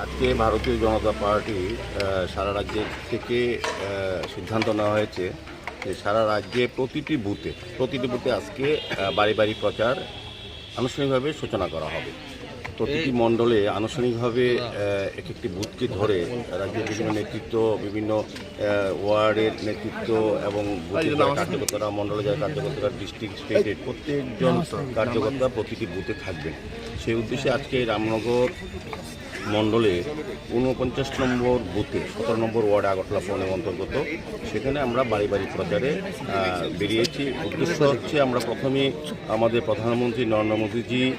আজকে ভারতীয় জনতা পার্টি সারা রাজ্যের থেকে সিদ্ধান্ত নেওয়া হয়েছে যে সারা রাজ্যে প্রতিটি বুথে প্রতিটি বুথে আজকে বাড়ি বাড়ি প্রচার আনুষ্ঠানিকভাবে সূচনা করা হবে। প্রতিটি মণ্ডলে আনুষ্ঠানিকভাবে এক একটি বুথকে ধরে রাজ্যের বিভিন্ন নেতৃত্ব বিভিন্ন ওয়ার্ডের নেতৃত্ব এবং কার্যকর্তারা মণ্ডলে যারা কার্যকর্তারা ডিস্ট্রিক্ট স্টেটের প্রত্যেকজন কার্যকর্তা প্রতিটি বুথে থাকবেন। সেই উদ্দেশ্যে আজকে রামনগর মণ্ডলে ঊনপঞ্চাশ নম্বর বুথে সতেরো নম্বর ওয়ার্ড আগরতলা পৌনে অন্তর্গত সেখানে আমরা বাড়ি বাড়ি প্রচারে বেরিয়েছি। উদ্দেশ্য হচ্ছে আমরা প্রথমে আমাদের প্রধানমন্ত্রী নরেন্দ্র মোদীজি আহ,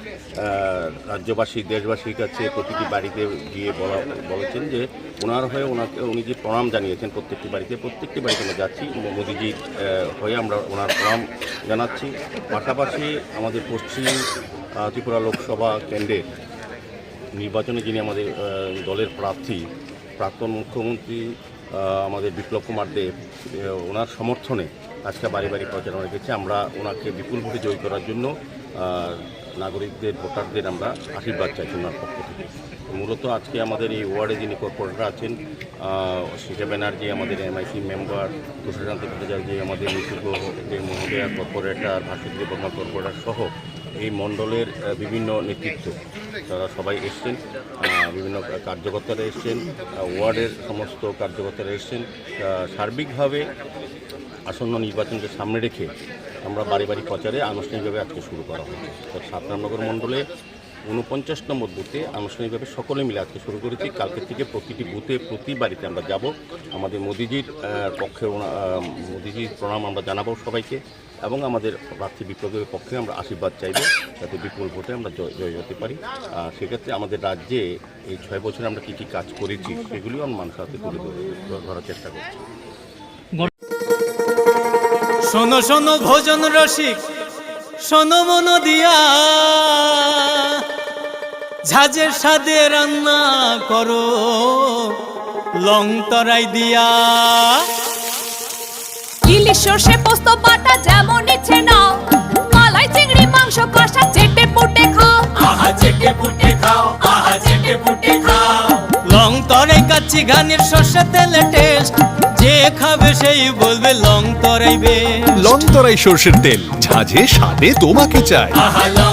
রাজ্যবাসী দেশবাসীর কাছে প্রতিটি বাড়িতে গিয়ে বলা, বলেছেন যে ওনার হয়ে ওনাকে, উনি যে প্রণাম জানিয়েছেন প্রত্যেকটি বাড়িতে প্রত্যেকটি বাড়িতে আমরা যাচ্ছি মোদীজি হয়ে আমরা ওনার প্রণাম জানাচ্ছি। পাশাপাশি আমাদের পশ্চিম ত্রিপুরা লোকসভা কেন্দ্রের নির্বাচনে যিনি আমাদের দলের প্রার্থী, প্রাক্তন মুখ্যমন্ত্রী আমাদের বিপ্লব কুমার দেব ওনার সমর্থনে আজকে বাড়ি বাড়ি প্রচারণা রেখেছি। আমরা ওনাকে বিপুল ভোটে জয়ী করার জন্য নাগরিকদের, ভোটারদের আমরা আশীর্বাদ চাইছি ওনার পক্ষ থেকে। মূলত আজকে আমাদের এই ওয়ার্ডে যিনি কর্পোরেটর আছেন শিখা ব্যানার্জি, আমাদের এমআইসি মেম্বার তুষারকান্ত ভট্টাচার্য আমাদের নিশুল্ক মহোদয়া, কর্পোরেটর ভাস্কর বর্মা কর্পোরেটর সহ এই মণ্ডলের বিভিন্ন নেতৃত্ব। তারা সবাই এসছেন বিভিন্ন কার্যকর্তারা এসছেন ওয়ার্ডের সমস্ত কার্যকর্তারা এসছেন। সার্বিকভাবে আসন্ন নির্বাচনকে সামনে রেখে আমরা বাড়ি বাড়ি প্রচারে আনুষ্ঠানিকভাবে আজকে শুরু করা হয়েছে। সাতরামনগর মণ্ডলে উনপঞ্চাশ নম্বর বুথে আনুষ্ঠানিকভাবে সকলে মিলে আজকে শুরু করেছি। কালকে থেকে প্রতিটি বুথে, প্রতি বাড়িতে আমরা যাব। আমাদের মোদিজির পক্ষে মোদিজির প্রণাম আমরা জানাব সবাইকে এবং আমাদের প্রার্থী বিপ্লবের পক্ষে আমরা আশীর্বাদ চাইব যাতে বিপুল ভোটে আমরা জয় হতে পারি। সেক্ষেত্রে আমাদের রাজ্যে এই ছয় বছরে আমরা কী কী কাজ করেছি সেগুলিও আমরা মানুষের হাতে তুলে ধরে- ধরার চেষ্টা করছি। শোনো শোনো ভোজন রসিক শোনো মন দিয়া। ঝাঁঝের সাদে রান্না করো লং তরাই দিয়া। ইলিশ সর্ষে পোস্ত বাটা যেমন ইচ্ছে নাও। মালাই চিংড়ি মাংস কষা চেটে পুটে খাও। আহা চেটে পুটে লং তরাই কাচ্ছি ঘানির শস্যা তেলে টেস্ট যে খাবে সেই বলবে লং তরাইবে। লং তরাই সর্ষের তেল। ঝাঁঝে স্বাদে তোমাকে চাই। আহা লং